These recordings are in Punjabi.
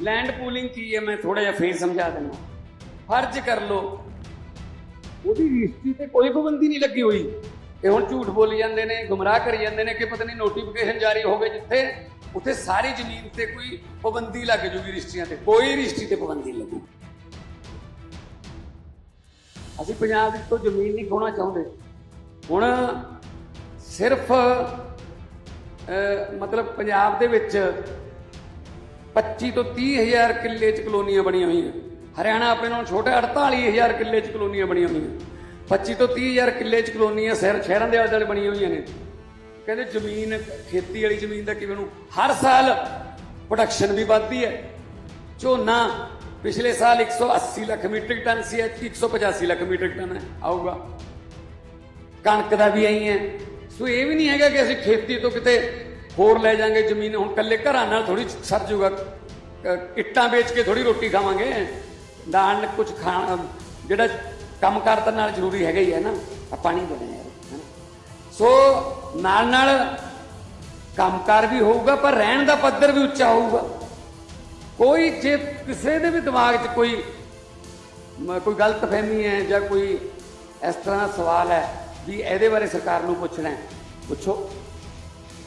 ਲੈਂਡ ਪੂਲਿੰਗ ਕੀ ਹੈ ਮੈਂ ਥੋੜਾ ਜਿਹਾ ਫੇਰ ਸਮਝਾ ਦਿੰਦਾ। ਫਰਜ਼ ਕਰ ਲੋ ਉਹਦੀ ਰਜਿਸਟਰੀ ਤੇ ਕੋਈ ਪਾਬੰਦੀ ਨਹੀਂ ਲੱਗੀ ਹੋਈ ਇਹ ਹੁਣ ਝੂਠ ਬੋਲੀ ਜਾਂਦੇ ਨੇ, ਗੁੰਮਰਾਹ ਕਰੀ ਜਾਂਦੇ ਨੇ ਕਿ ਪਤਾ ਨਹੀਂ ਨੋਟੀਫਿਕੇਸ਼ਨ ਜਾਰੀ ਹੋਵੇ ਜਿੱਥੇ, ਉੱਥੇ ਸਾਰੀ ਜ਼ਮੀਨ ਤੇ ਕੋਈ ਪਾਬੰਦੀ ਲੱਗ ਜੂਗੀ ਰਜਿਸਟਰੀਆਂ ਤੇ, ਕੋਈ ਰਜਿਸਟਰੀ ਤੇ ਪਾਬੰਦੀ ਨਹੀਂ ਲੱਗੂ। ਅਸੀਂ ਪੰਜਾਬ ਵਿੱਚ ਤੋਂ ਜ਼ਮੀਨ ਨਹੀਂ ਖੋਣਾ ਚਾਹੁੰਦੇ। ਹੁਣ ਸਿਰਫ ਮਤਲਬ ਪੰਜਾਬ ਦੇ ਵਿੱਚ 25 ਤੋਂ 30 ਹਜ਼ਾਰ ਕਿੱਲੇ ਚ ਕਲੋਨੀਆਂ ਬਣੀਆਂ ਹੋਈਆਂ। ਹਰਿਆਣਾ ਆਪਣੇ ਨਾਲੋਂ ਛੋਟਾ 48 ਹਜ਼ਾਰ ਕਿੱਲੇ ਚ ਕਲੋਨੀਆਂ ਬਣੀਆਂ ਹੋਈਆਂ। 25 ਤੋਂ 30 ਹਜ਼ਾਰ ਕਿੱਲੇ ਚ ਕਲੋਨੀਆਂ ਸ਼ਹਿਰ ਸ਼ਹਿਰਾਂ ਦੇ ਆਲੇ ਦੁਆਲੇ ਬਣੀਆਂ ਹੋਈਆਂ ਨੇ। ਕਹਿੰਦੇ ਜ਼ਮੀਨ, ਖੇਤੀ ਵਾਲੀ ਜ਼ਮੀਨ ਦਾ ਕਿਵੇਂ ਨੂੰ? ਹਰ ਸਾਲ ਪ੍ਰੋਡਕਸ਼ਨ ਵੀ ਵੱਧਦੀ ਹੈ। ਝੋਨਾ ਪਿਛਲੇ ਸਾਲ 180 ਲੱਖ ਮੀਟ੍ਰਿਕ ਟਨ ਸੀ ਐਤਕੀ 185 ਲੱਖ ਮੀਟ੍ਰਿਕ ਟਨ ਹੈ ਆਊਗਾ। ਕਣਕ ਦਾ ਵੀ ਆਈ ਹੈ। ਸੋ ਇਹ ਵੀ ਨਹੀਂ ਹੈਗਾ ਕਿ ਅਸੀਂ ਖੇਤੀ ਤੋਂ ਕਿਤੇ ਹੋਰ ਲੈ ਜਾਾਂਗੇ ਜ਼ਮੀਨ, ਹੁਣ ਕੱਲੇ ਘਰਾਂ ਨਾਲ ਥੋੜੀ ਸਰ ਜੂਗਾ। ਇੱਟਾਂ ਵੇਚ ਕੇ ਥੋੜੀ ਰੋਟੀ ਖਾਵਾਂਗੇ। ਨਾਲ ਕੁਝ ਖਾਣ ਜਿਹੜਾ ਕੰਮ ਕਰਦਾ ਨਾਲ ਜ਼ਰੂਰੀ ਹੈਗਾ ਹੀ ਹੈ ਨਾ ਆ ਪਾਣੀ ਬਣੇ ਯਾਰ ਹੈਨਾ। ਸੋ ਨਾਲ ਨਾਲ ਕੰਮਕਾਰ ਵੀ ਹੋਊਗਾ, ਪਰ ਰਹਿਣ ਦਾ ਪੱਧਰ ਵੀ ਉੱਚਾ ਹੋਊਗਾ। ਕੋਈ ਜੇ ਕਿਸੇ ਦੇ ਵੀ ਦਿਮਾਗ 'ਚ ਕੋਈ ਕੋਈ ਗਲਤ ਫਹਿਮੀ ਹੈ ਜਾਂ ਕੋਈ ਇਸ ਤਰ੍ਹਾਂ ਦਾ ਸਵਾਲ ਹੈ ਵੀ ਇਹਦੇ ਬਾਰੇ ਸਰਕਾਰ ਨੂੰ ਪੁੱਛਣਾ ਹੈ, ਪੁੱਛੋ।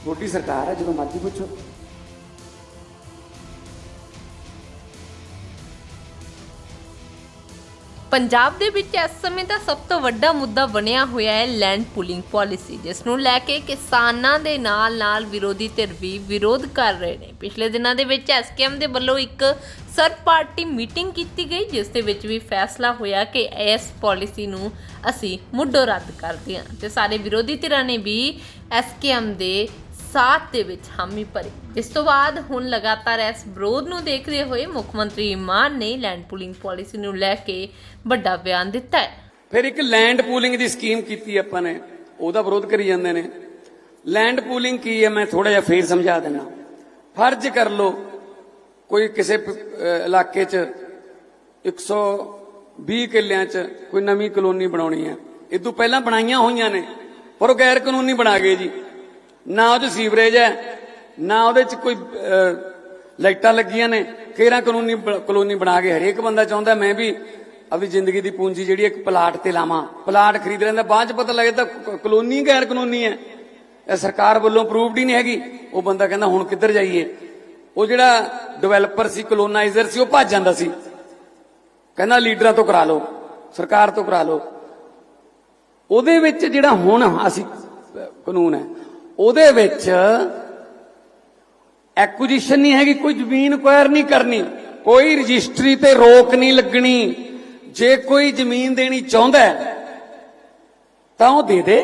ਤੁਹਾਡੀ ਸਰਕਾਰ ਹੈ ਜਦੋਂ ਮਰਜ਼ੀ ਪੁੱਛੋ। ਪੰਜਾਬ ਦੇ ਵਿੱਚ ਇਸ ਸਮੇਂ ਦਾ ਸਭ ਤੋਂ ਵੱਡਾ ਮੁੱਦਾ ਬਣਿਆ ਹੋਇਆ ਹੈ ਲੈਂਡ ਪੂਲਿੰਗ ਪਾਲਿਸੀ ਜਿਸ ਨੂੰ ਲੈ ਕੇ ਕਿਸਾਨਾਂ ਦੇ ਨਾਲ-ਨਾਲ ਵਿਰੋਧੀ ਧਿਰ ਵੀ ਵਿਰੋਧ ਕਰ ਰਹੇ ਨੇ। ਪਿਛਲੇ ਦਿਨਾਂ ਦੇ ਵਿੱਚ ਐਸਕੇਐਮ ਦੇ ਵੱਲੋਂ ਇੱਕ ਸਰਬ ਪਾਰਟੀ ਮੀਟਿੰਗ ਕੀਤੀ ਗਈ, ਜਿਸ ਦੇ ਵਿੱਚ ਵੀ ਫੈਸਲਾ ਹੋਇਆ ਕਿ ਇਸ ਪਾਲਿਸੀ ਨੂੰ ਅਸੀਂ ਮੁੱਢੋਂ ਰੱਦ ਕਰਦੇ ਹਾਂ ਤੇ ਸਾਰੇ ਵਿਰੋਧੀ ਧਿਰਾਂ ਨੇ ਵੀ ਐਸਕੇਐਮ ਦੇ ਸਾਥ ਦੇ ਵਿੱਚ ਹਾਮੀ ਭਰੀ। ਇਸ ਤੋਂ ਬਾਅਦ ਹੁਣ ਲਗਾਤਾਰ ਇਸ ਵਿਰੋਧ ਨੂੰ ਦੇਖਦੇ ਹੋਏ ਮੁੱਖ ਮੰਤਰੀ ਮਾਨ ਨੇ ਲੈਂਡ ਪੂਲਿੰਗ ਪਾਲਿਸੀ ਨੂੰ ਲੈ ਕੇ ਵੱਡਾ ਬਿਆਨ ਦਿੱਤਾ ਹੈ। ਫਿਰ ਇੱਕ ਲੈਂਡ ਪੂਲਿੰਗ ਦੀ ਸਕੀਮ ਕੀਤੀ ਆਪਾਂ ਨੇ, ਉਹਦਾ ਵਿਰੋਧ ਕਰੀ ਜਾਂਦੇ ਨੇ। ਲੈਂਡ ਪੂਲਿੰਗ ਕੀ ਹੈ, ਮੈਂ ਥੋੜਾ ਜਿਹਾ ਫੇਰ ਸਮਝਾ ਦੇਣਾ ਫਰਜ਼ ਕਰ ਲੋ ਕੋਈ ਕਿਸੇ ਪ- ਅਹ, ਇਲਾਕੇ 'ਚ 120 ਕਿੱਲਿਆਂ 'ਚ ਕੋਈ ਨਵੀਂ ਕਲੋਨੀ ਬਣਾਉਣੀ ਹੈ। ਇਹ ਤੋਂ ਪਹਿਲਾਂ ਬਣਾਈਆਂ ਹੋਈਆਂ ਨੇ, ਪਰ ਉਹ ਗੈਰ ਕਾਨੂੰਨੀ ਬਣਾ ਗਏ ਜੀ। ਨਾ ਉਹਦੇ ਸੀਵਰੇਜ ਹੈ, ਨਾ ਉਹਦੇ 'ਚ ਕੋਈ ਲਾਈਟਾਂ ਲੱਗੀਆਂ ਨੇ। ਕਿਹੜਾ ਕਾਨੂੰਨੀ ਕਲੋਨੀ ਬਣਾ ਕੇ ਹਰੇਕ ਬੰਦਾ ਚਾਹੁੰਦਾ, ਮੈਂ ਵੀ ਆਪਣੀ ਜ਼ਿੰਦਗੀ ਦੀ ਪੂੰਜੀ ਜਿਹੜੀ ਇੱਕ ਪਲਾਟ ਤੇ ਲਾਵਾਂ। ਪਲਾਟ ਖਰੀਦ ਲੈਂਦਾ, ਬਾਅਦ 'ਚ ਪਤਾ ਲੱਗਦਾ ਕਲੋਨੀ ਗੈਰ ਕਾਨੂੰਨੀ ਹੈ। ਇਹ ਸਰਕਾਰ ਵੱਲੋਂ ਅਪਰੂਵਡ ਹੀ ਨਹੀਂ ਹੈਗੀ। ਉਹ ਬੰਦਾ ਕਹਿੰਦਾ, ਹੁਣ ਕਿੱਧਰ ਜਾਈਏ? ਉਹ ਜਿਹੜਾ ਡਿਵੈਲਪਰ ਸੀ ਕਲੋਨਾਈਜ਼ਰ ਸੀ, ਉਹ ਭੱਜ ਜਾਂਦਾ ਸੀ। ਕਹਿੰਦਾ, ਲੀਡਰਾਂ ਤੋਂ ਕਰਾ ਲਓ, ਸਰਕਾਰ ਤੋਂ ਕਰਾ ਲਓ। ਉਹਦੇ ਵਿੱਚ ਜਿਹੜਾ ਹੁਣ ਅਸੀਂ ਕਾਨੂੰਨ ਹੈ ਉਹਦੇ ਵਿੱਚ ਐਕੁਜੀਸ਼ਨ ਨਹੀਂ ਹੈਗੀ, ਕੋਈ ਜ਼ਮੀਨ ਕੁਆਇਰ ਨਹੀਂ ਕਰਨੀ, ਕੋਈ ਰਜਿਸਟਰੀ ਤੇ ਰੋਕ ਨਹੀਂ ਲੱਗਣੀ। ਜੇ ਕੋਈ ਜ਼ਮੀਨ ਦੇਣੀ ਚਾਹੁੰਦਾ ਤਾਂ ਉਹ ਦੇ ਦੇ।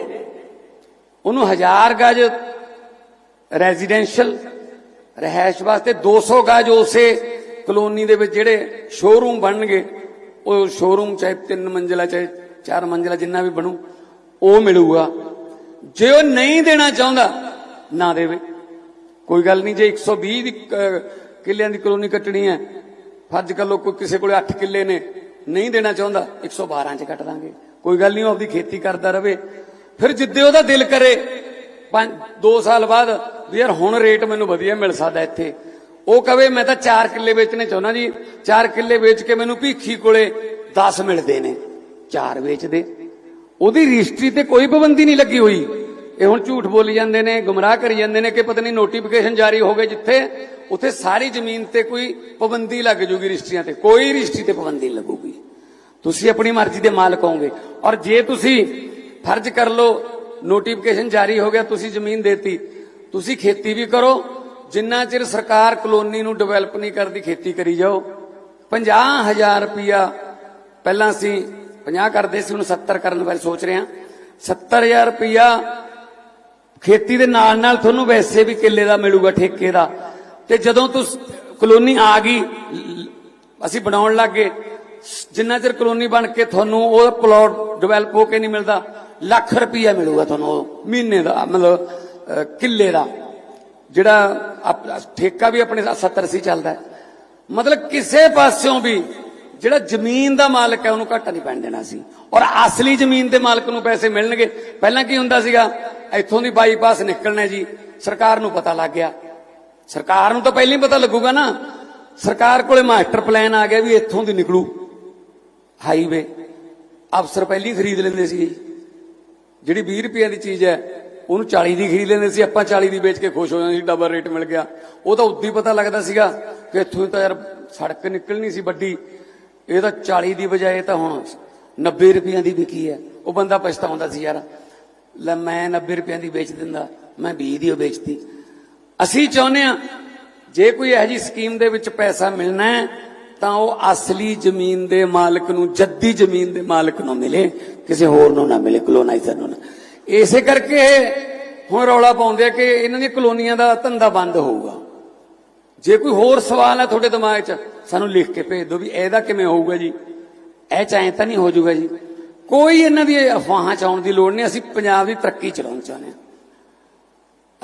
ਉਹਨੂੰ ਹਜ਼ਾਰ ਗਜ ਰੈਜ਼ੀਡੈਂਸ਼ੀਅਲ ਰਹਿائش ਵਾਸਤੇ 200 ਗਜ ਉਸੇ ਕਲੋਨੀ ਦੇ ਵਿੱਚ ਜਿਹੜੇ ਸ਼ੋਰੂਮ ਬਣਨਗੇ, ਉਹ ਸ਼ੋਰੂਮ ਚਾਹੇ ਤਿੰਨ ਮੰਜ਼ਲਾ, ਚਾਹੇ ਚਾਰ ਮੰਜ਼ਲਾ ਜਿੰਨਾ ਵੀ ਬਣੂ, ਉਹ ਮਿਲੂਗਾ। ਜੇ ਉਹ ਨਹੀਂ ਦੇਣਾ ਚਾਹੁੰਦਾ, ਨਾ ਦੇਵੇ। ਕੋਈ ਗੱਲ ਨਹੀਂ, ਜੇ 120 ਦੀ ਕਿੱਲਿਆਂ ਦੀ ਕਲੋਨੀ ਕੱਟਣੀ ਹੈ, ਫਰਜ਼ ਕਰ ਲਓ ਕੋਈ ਕਿਸੇ ਕੋਲੇ 8 ਕਿੱਲੇ ਨੇ, ਨਹੀਂ ਦੇਣਾ ਚਾਹੁੰਦਾ 112 ਚ ਕੱਟ ਦਾਂਗੇ। ਕੋਈ ਗੱਲ ਨਹੀਂ, ਉਹ ਆਪਦੀ ਖੇਤੀ ਕਰਦਾ ਰਵੇ। ਫਿਰ ਜਿੱਦੇ ਉਹਦਾ ਦਿਲ ਕਰੇ 5 2 ਸਾਲ ਬਾਅਦ, ਵੀ ਯਾਰ ਹੁਣ ਰੇਟ ਮੈਨੂੰ ਵਧੀਆ ਮਿਲ ਸਕਦਾ ਇੱਥੇ। ਉਹ ਕਵੇ, ਮੈਂ ਤਾਂ 4 ਕਿੱਲੇ ਵੇਚਣੇ ਚਾਹੁੰਦਾ ਜੀ। 4 ਕਿੱਲੇ ਵੇਚ ਕੇ ਮੈਨੂੰ ਭੀਖੀ ਕੋਲੇ 10 ਮਿਲਦੇ ਨੇ। 4 ਵੇਚ ਦੇ ਉਹਦੀ ਰਜਿਸਟਰੀ ਤੇ ਕੋਈ ਪਾਬੰਦੀ ਨਹੀਂ ਲੱਗੀ ਹੋਈ। ਇਹ ਹੁਣ ਝੂਠ ਬੋਲੀ ਜਾਂਦੇ ਨੇ, ਗੁੰਮਰਾਹ ਕਰੀ ਜਾਂਦੇ ਨੇ ਕਿ ਪਤਾ ਨਹੀਂ ਨੋਟੀਫਿਕੇਸ਼ਨ ਜਾਰੀ ਹੋ ਗਏ ਜਿੱਥੇ, ਉੱਥੇ ਸਾਰੀ ਜ਼ਮੀਨ ਤੇ ਕੋਈ ਪਾਬੰਦੀ ਲੱਗ ਜੂਗੀ ਰਜਿਸਟਰੀਆਂ ਤੇ। ਕੋਈ ਰਜਿਸਟਰੀ ਤੇ ਪਾਬੰਦੀ ਨਹੀਂ ਲੱਗੂਗੀ। ਤੁਸੀਂ ਆਪਣੀ ਮਰਜ਼ੀ ਦੇ ਮਾਲਕ ਹੋਗੇ ਔਰ ਜੇ ਤੁਸੀਂ ਫਰਜ਼ ਕਰ ਲਓ ਨੋਟੀਫਿਕੇਸ਼ਨ ਜਾਰੀ ਹੋ ਗਿਆ, ਤੁਸੀਂ ਜ਼ਮੀਨ ਦੇਤੀ, ਤੁਸੀਂ ਖੇਤੀ ਵੀ ਕਰੋ, ਜਿੰਨਾ ਚਿਰ ਸਰਕਾਰ ਕਲੋਨੀ ਨੂੰ ਡਿਵੈਲਪ ਨਹੀਂ ਕਰਦੀ, ਖੇਤੀ ਕਰੀ ਜਾਓ। 50000 ਰੁਪਿਆ ਪਹਿਲਾਂ ਅਸੀਂ 50 ਕਰਦੇ ਸੀ, ਹੁਣ 70 ਕਰਨ ਬਾਰੇ ਸੋਚ ਰਹੇ ਹਾਂ। 70000 ਰੁਪਿਆ ਖੇਤੀ ਦੇ ਨਾਲ ਨਾਲ ਤੁਹਾਨੂੰ ਵੈਸੇ ਵੀ ਕਿੱਲੇ ਦਾ ਮਿਲੂਗਾ, ਠੇਕੇ ਦਾ। ਤੇ ਜਦੋਂ ਤੁਸੀਂ ਕਲੋਨੀ ਆ ਗਈ, ਲ- ਅਸੀਂ ਬਣਾਉਣ ਲੱਗੇ ਜਿੰਨਾ ਚਿਰ ਕਲੋਨੀ ਬਣ ਕੇ ਤੁਹਾਨੂੰ ਉਹ ਪਲਾਟ ਡਿਵੈਲਪ ਹੋ ਕੇ ਨਹੀਂ ਮਿਲਦਾ, ਲੱਖ ਰੁਪਈਆ ਮਿਲੂਗਾ ਤੁਹਾਨੂੰ ਉਹ ਮਹੀਨੇ ਦਾ, ਮਤਲਬ ਕਿੱਲੇ ਦਾ। ਜਿਹੜਾ ਠੇਕਾ ਵੀ ਆਪਣੇ 70 ਸੀ ਚੱਲਦਾ ਮਤਲਬ ਕਿਸੇ ਪਾਸਿਓਂ ਵੀ ਜਿਹੜਾ ਜ਼ਮੀਨ ਦਾ ਮਾਲਕ ਹੈ, ਉਹਨੂੰ ਘਾਟਾ ਨਹੀਂ ਪੈਣ ਦੇਣਾ ਸੀ। ਔਰ ਅਸਲੀ ਜ਼ਮੀਨ ਦੇ ਮਾਲਕ ਨੂੰ ਪੈਸੇ ਮਿਲਣਗੇ। ਪਹਿਲਾਂ ਕੀ ਹੁੰਦਾ ਸੀਗਾ? ਇੱਥੋਂ ਦੀ ਬਾਈਪਾਸ ਨਿਕਲਣਾ ਜੀ। ਸਰਕਾਰ ਨੂੰ ਪਤਾ ਲੱਗ ਗਿਆ। ਸਰਕਾਰ ਨੂੰ ਤਾਂ ਪਹਿਲਾਂ ਹੀ ਪਤਾ ਲੱਗੂਗਾ ਨਾ। ਸਰਕਾਰ ਕੋਲੇ ਮਾਸਟਰ ਪਲਾਨ ਆ ਗਿਆ ਵੀ ਇੱਥੋਂ ਦੀ ਨਿਕਲੂ। ਹਾਈਵੇ। ਅਫਸਰ ਪਹਿਲੀ ਖਰੀਦ ਲੈਂਦੇ ਸੀ ਜੀ। ਜਿਹੜੀ 20 ਰੁਪਏ ਦੀ ਚੀਜ਼ ਹੈ, ਉਹਨੂੰ 40 ਦੀ ਖਰੀਦ ਲੈਂਦੇ ਸੀ। ਆਪਾਂ 40 ਦੀ ਵੇਚ ਕੇ ਖੁਸ਼ ਹੋ ਜਾਂਦੇ ਸੀ ਡਬਲ ਰੇਟ ਮਿਲ ਗਿਆ। ਉਹ ਤਾਂ ਉਦੋਂ ਹੀ ਪਤਾ ਲੱਗਦਾ ਸੀਗਾ ਕਿ ਇੱਥੋਂ ਤਾਂ ਯਾਰ ਸੜਕ ਨਿਕਲਣੀ ਸੀ ਵੱਡੀ। ਇਹ ਤਾਂ 40 ਦੀ ਬਜਾਏ ਤਾਂ ਹੁਣ 90 ਰੁਪਈਆਂ ਦੀ ਵਿਕੀ ਹੈ। ਉਹ ਬੰਦਾ ਪਛਤਾਉਂਦਾ ਸੀ ਯਾਰ। ਲੈ ਮੈਂ 90 ਰੁਪਈਆਂ ਦੀ ਵੇਚ ਦਿੰਦਾ। ਮੈਂ 20 ਦੀ ਉਹ ਵੇਚਤੀ। ਅਸੀਂ ਚਾਹੁੰਦੇ ਆ ਜੇ ਕੋਈ ਇਹੋ ਜੀ ਸਕੀਮ ਦੇ ਵਿੱਚ ਪੈਸਾ ਮਿਲਣਾ ਹੈ, ਤਾਂ ਉਹ ਅਸਲੀ ਜ਼ਮੀਨ ਦੇ ਮਾਲਕ ਨੂੰ, ਜੱਦੀ ਜ਼ਮੀਨ ਦੇ ਮਾਲਕ ਨੂੰ ਮਿਲੇ। ਕਿਸੇ ਹੋਰ ਨੂੰ ਨਾ ਮਿਲੇ ਕਲੋਨਾਈਜ਼ਰ ਨੂੰ ਨਾ। ਇਸੇ ਕਰਕੇ ਹੁਣ ਰੌਲਾ ਪਾਉਂਦੇ ਆ ਕਿ ਇਹਨਾਂ ਦੀਆਂ ਕਲੋਨੀਆਂ ਦਾ ਧੰਦਾ ਬੰਦ ਹੋਊਗਾ। ਜੇ ਕੋਈ ਹੋਰ ਸਵਾਲ ਹੈ ਤੁਹਾਡੇ ਦਿਮਾਗ 'ਚ ਸਾਨੂੰ ਲਿਖ ਕੇ ਭੇਜ ਦਿਓ ਵੀ ਇਹਦਾ ਕਿਵੇਂ ਹੋਊਗਾ ਜੀ। ਇਹ ਚਾਹੇ ਤਾਂ ਨਹੀਂ ਹੋ ਜਾਊਗਾ ਜੀ। ਕੋਈ ਇਹਨਾਂ ਦੀ ਅਫਵਾਹਾਂ ਚ ਆਉਣ ਦੀ ਲੋੜ ਨਹੀਂ ਅਸੀਂ ਪੰਜਾਬ ਦੀ ਤਰੱਕੀ ਚਲਾਉਣਾ ਚਾਹੁੰਦੇ ਹਾਂ।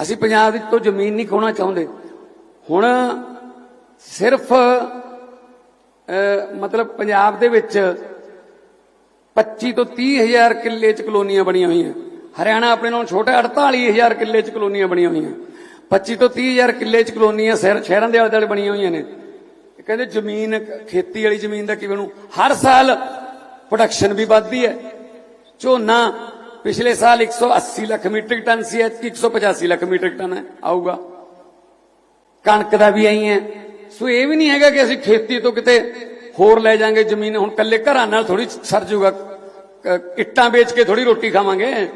ਅਸੀਂ ਪੰਜਾਬ ਦੀ ਤੋਂ ਜ਼ਮੀਨ ਨਹੀਂ ਖੋਣਾ ਚਾਹੁੰਦੇ। ਹੁਣ ਸਿਰਫ ਅਹ, ਮਤਲਬ ਪੰਜਾਬ ਦੇ ਵਿੱਚ 25 ਤੋਂ 30 ਹਜ਼ਾਰ ਕਿੱਲੇ ਚ ਕਲੋਨੀਆਂ ਬਣੀਆਂ ਹੋਈਆਂ। ਹਰਿਆਣਾ ਆਪਣੇ ਨਾਲੋਂ ਛੋਟਾ 48 ਹਜ਼ਾਰ ਕਿੱਲੇ ਚ ਕਲੋਨੀਆਂ ਬਣੀਆਂ ਹੋਈਆਂ। 25 ਤੋਂ 30 ਹਜ਼ਾਰ ਕਿੱਲੇ ਚ ਕਲੋਨੀਆਂ ਸ਼ਹਿਰ ਸ਼ਹਿਰਾਂ ਦੇ ਆਲੇ ਦੁਆਲੇ ਬਣੀਆਂ ਹੋਈਆਂ ਨੇ। ਕਹਿੰਦੇ ਜ਼ਮੀਨ, ਖੇਤੀ ਵਾਲੀ ਜ਼ਮੀਨ ਦਾ ਕਿਵੇਂ ਨੂੰ ਹਰ ਸਾਲ ਪ੍ਰੋਡਕਸ਼ਨ ਵੀ ਵੱਧਦੀ ਹੈ। ਝੋਨਾ ਪਿਛਲੇ ਸਾਲ 180 ਲੱਖ ਮੀਟ੍ਰਿਕ ਟਨ ਸੀ, ਐਤਕੀ 185 ਲੱਖ ਮੀਟ੍ਰਿਕ ਟਨ ਹੈ ਆਊਗਾ। ਕਣਕ ਦਾ ਵੀ ਆਈ ਹੈ। ਸੋ ਇਹ ਵੀ ਨਹੀਂ ਹੈਗਾ ਕਿ ਅਸੀਂ ਖੇਤੀ ਤੋਂ ਕਿਤੇ ਹੋਰ ਲੈ ਜਾਾਂਗੇ ਜ਼ਮੀਨ। ਹੁਣ ਕੱਲੇ ਘਰਾਂ ਨਾਲ ਥੋੜੀ ਸਰ ਜੂਗਾ। ਇੱਟਾਂ ਵੇਚ ਕੇ ਥੋੜੀ ਰੋਟੀ ਖਾਵਾਂਗੇ।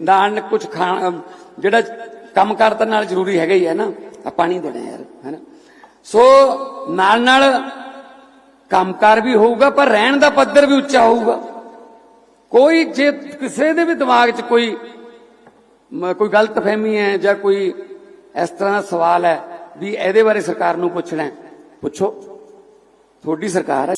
ਨਾਲ ਕੁਝ ਖਾਣ, ਜਿਹੜਾ ਕੰਮ ਕਾਰ ਤਾਂ ਨਾਲ ਜ਼ਰੂਰੀ ਹੈਗਾ ਹੀ ਹੈ ਨਾ ਆ ਪਾਣੀ ਦੇਣਾ ਯਾਰ ਹੈਨਾ? ਸੋ ਨਾਲ ਨਾਲ ਕੰਮਕਾਰ ਵੀ ਹੋਊਗਾ ਪਰ ਰਹਿਣ ਦਾ ਪੱਧਰ ਵੀ ਉੱਚਾ ਹੋਊਗਾ। ਕੋਈ ਜੇ ਕਿਸੇ ਦੇ ਵੀ ਦਿਮਾਗ 'ਚ ਕੋਈ ਕੋਈ ਗਲਤ ਫਹਿਮੀ ਹੈ ਜਾਂ ਕੋਈ ਇਸ ਤਰ੍ਹਾਂ ਦਾ ਸਵਾਲ ਹੈ ਵੀ ਇਹਦੇ ਬਾਰੇ ਸਰਕਾਰ ਨੂੰ ਪੁੱਛਣਾ ਹੈ, ਪੁੱਛੋ। ਤੁਹਾਡੀ ਸਰਕਾਰ ਹੈ।